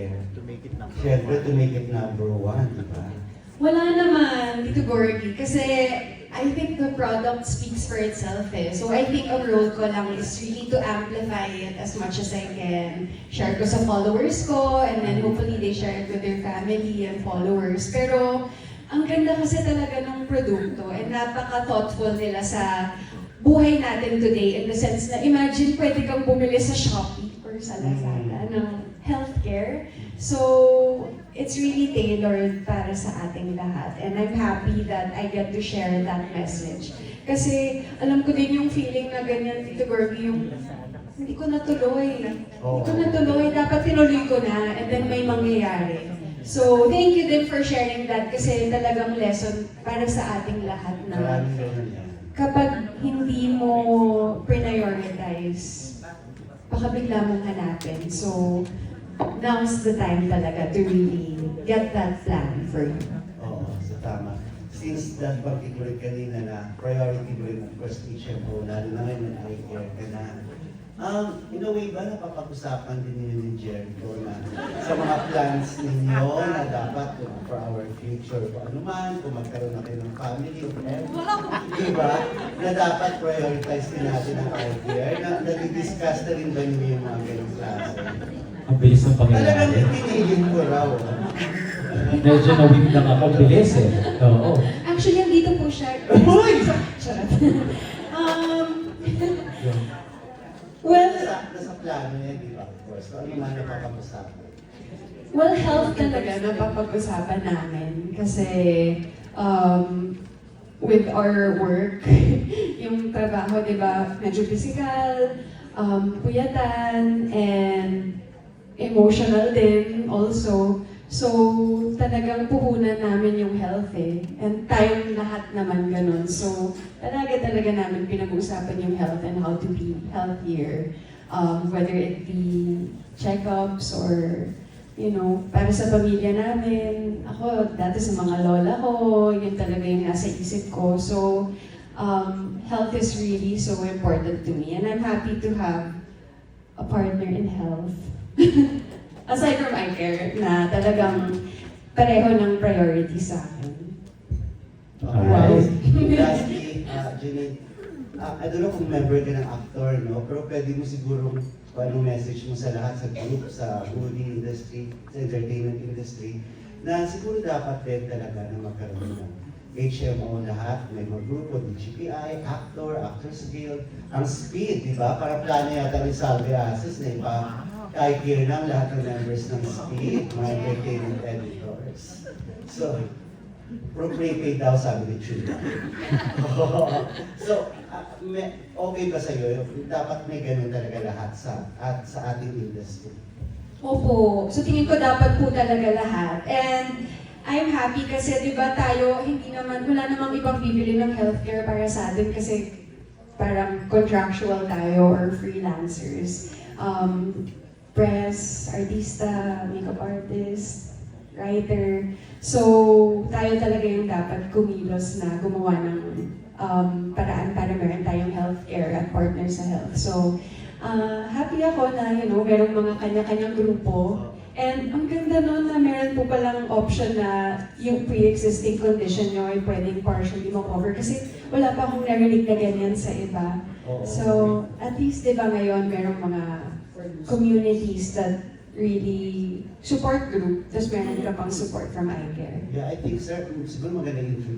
care. To make it number Siyempre, to make it number one, di ba? Wala naman, Tito Gorgie. Kasi I think the product speaks for itself eh. So I think ang role ko lang is really to amplify it as much as I can. Share ko sa followers ko and then hopefully they share it with their family and followers. Pero ang ganda kasi talaga ng produkto and napaka-thoughtful nila sa buhay natin today in the sense na imagine pwede kang bumili sa Shopee sa Lazada ng healthcare. So, it's really tailored para sa ating lahat. And I'm happy that I get to share that message. Kasi alam ko din yung feeling na ganyan, Tito Gorgie, yung hindi ko natuloy. Hindi ko natuloy. Dapat tinuloy ko na and then may mangyayari. So, thank you din for sharing that kasi talagang lesson para sa ating lahat na kapag hindi mo prioritize, baka bigla mong hanapin. So, now's the time talaga to really get that plan for you. Oo, so tama. Since that particular kanina na priority mo rin, course, teacher mo, lalo na ngayon na care ka na. Um, in a way ba, napapag-usapan din ninyo ni Jericho na sa mga plans ninyo na dapat kung for our future, kung ano man, kung magkaroon na kayo ng family, whatever. Di ba? Na dapat prioritize din natin ang eye care. Na, nag-discuss na rin ba ninyo yung mga ganong klase? Ang bilis ng Talagang pangyayari. pinigil ko raw. ah. Medyo na-weak lang ako. Bilis eh. Oo. Actually, andito po siya. Uy! Charot. Plano niya, di ba? Of course. Ano man napapag-usapan? Well, health talaga na papag-usapan namin kasi um, with our work, yung trabaho, di ba, medyo physical, um, puyatan, and emotional din also. So, talagang puhunan namin yung health eh. And tayong lahat naman ganun. So, talaga talaga namin pinag-uusapan yung health and how to be healthier. Um, whether it be checkups or you know, para sa pamilya namin, ako, dati sa mga lola ko, yun talaga yung nasa isip ko. So, um, health is really so important to me. And I'm happy to have a partner in health. Aside from eye care, na talagang pareho ng priority sa akin. Okay. Lastly, uh, Janine, uh, I don't know kung member ka ng actor, no? Pero pwede mo siguro kung anong message mo sa lahat sa group, sa movie industry, sa entertainment industry, na siguro dapat din talaga na magkaroon ng HMO lahat, may mga grupo, DGPI, actor, Actors Guild, ang speed, di ba? Para plano yata ni Salve Asis na ipa kay ng lahat ng members ng speed, mga entertainment editors. So, Pro daw sabi ni Chula. so, ah, may, okay ba sa'yo? Dapat may ganun talaga lahat sa at sa ating industry. Opo. So tingin ko dapat po talaga lahat. And I'm happy kasi 'di ba tayo hindi naman wala namang ibang bibili ng healthcare para sa atin kasi parang contractual tayo or freelancers. Um, press, artista, makeup artist, writer. So, tayo talaga yung dapat kumilos na gumawa ng um, paraan para meron tayong healthcare at partner sa health. So, Ah, happy ako na, you know, merong mga kanya-kanyang grupo. And ang ganda nun na meron po palang option na yung pre-existing condition nyo ay pwedeng partially ma-cover. Kasi wala pa akong narinig na ganyan sa iba. So, at least, di ba ngayon, merong mga communities that really support group, tapos meron ka pang support from iCare. Yeah, I think sir, siguro maganda yung